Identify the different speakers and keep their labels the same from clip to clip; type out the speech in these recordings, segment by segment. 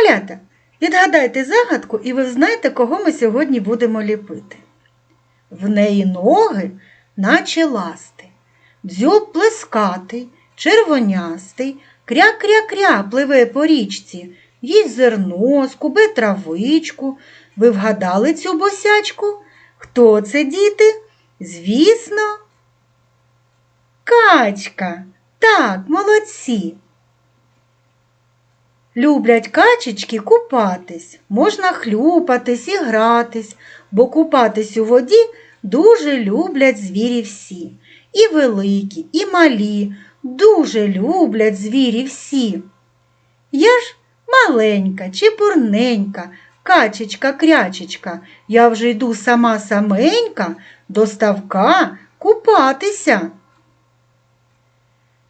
Speaker 1: Малята, відгадайте загадку, і ви знаєте, кого ми сьогодні будемо ліпити. В неї ноги, наче ласти, дзьоб плескатий, червонястий, кря-кря-кря пливе по річці, їсть зерно, скубе травичку. Ви вгадали цю босячку? Хто це, діти? Звісно, качка. Так, молодці. Люблять качечки купатись, можна хлюпатись і гратись, бо купатись у воді дуже люблять звірі всі. І великі, і малі, дуже люблять звірі всі. Я ж маленька, чепурненька, качечка-крячечка, я вже йду сама саменька до ставка купатися.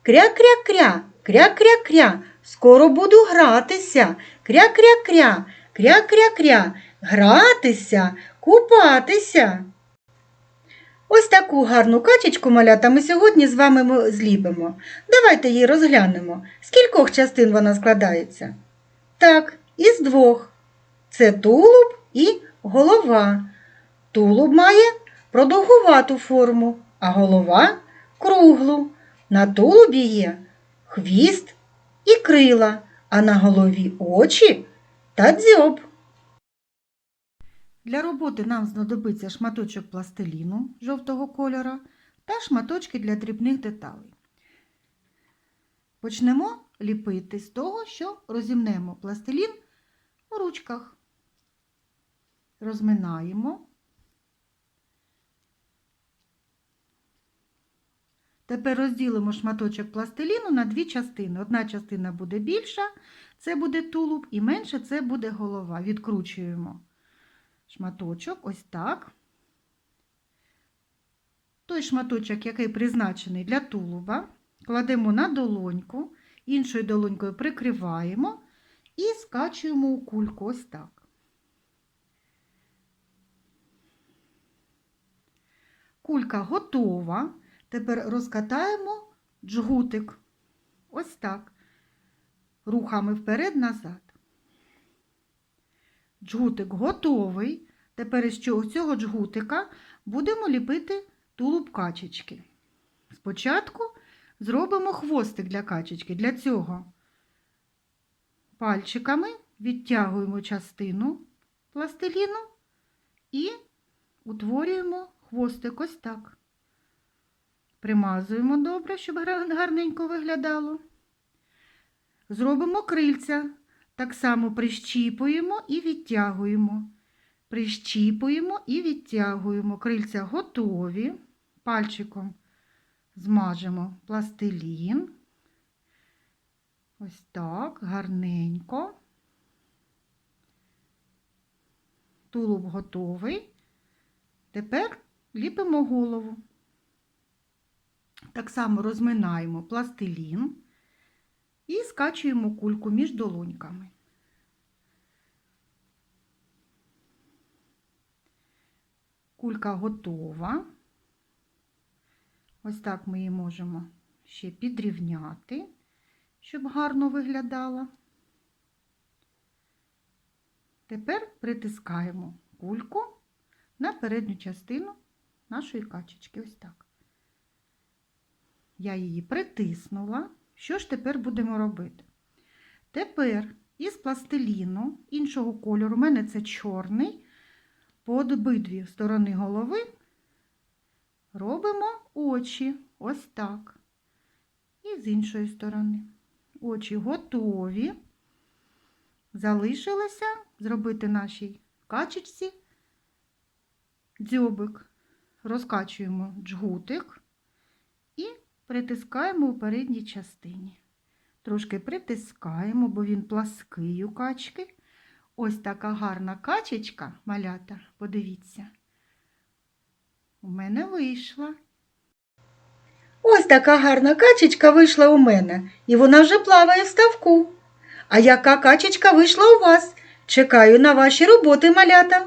Speaker 1: Кря-кря-кря, кря-кря-кря, скоро буду гратися. Кря-кря-кря, кря-кря-кря, гратися, купатися. Ось таку гарну качечку малята ми сьогодні з вами зліпимо. Давайте її розглянемо. З кількох частин вона складається? Так, із двох. Це тулуб і голова. Тулуб має продовгувату форму, а голова круглу. На тулубі є хвіст і крила, а на голові очі та дзьоб. Для роботи нам знадобиться шматочок пластиліну жовтого кольора та шматочки для дрібних деталей. Почнемо ліпити з того, що розімнемо пластилін у ручках. Розминаємо. Тепер розділимо шматочок пластиліну на дві частини. Одна частина буде більша, це буде тулуб, і менше це буде голова. Відкручуємо шматочок, ось так. Той шматочок, який призначений для тулуба, кладемо на долоньку, іншою долонькою прикриваємо і скачуємо у кульку ось так. Кулька готова. Тепер розкатаємо джгутик. Ось так. Рухами вперед-назад. Джгутик готовий. Тепер цього цього джгутика будемо ліпити тулуб качечки. Спочатку зробимо хвостик для качечки. Для цього пальчиками відтягуємо частину пластиліну і утворюємо хвостик ось так. Примазуємо добре, щоб гарненько виглядало. Зробимо крильця. Так само прищіпуємо і відтягуємо. Прищіпуємо і відтягуємо. Крильця готові. Пальчиком змажемо пластилін. Ось так, гарненько. Тулуб готовий. Тепер ліпимо голову. Так само розминаємо пластилін і скачуємо кульку між долоньками. Кулька готова. Ось так ми її можемо ще підрівняти, щоб гарно виглядала. Тепер притискаємо кульку на передню частину нашої качечки. Ось так. Я її притиснула. Що ж тепер будемо робити? Тепер із пластиліну іншого кольору, у мене це чорний, по обидві сторони голови робимо очі ось так. І з іншої сторони. Очі готові. Залишилося зробити нашій качечці дзьобик. Розкачуємо джгутик і притискаємо у передній частині. Трошки притискаємо, бо він плаский у качки. Ось така гарна качечка, малята, подивіться. У мене вийшла. Ось така гарна качечка вийшла у мене, і вона вже плаває в ставку. А яка качечка вийшла у вас? Чекаю на ваші роботи, малята.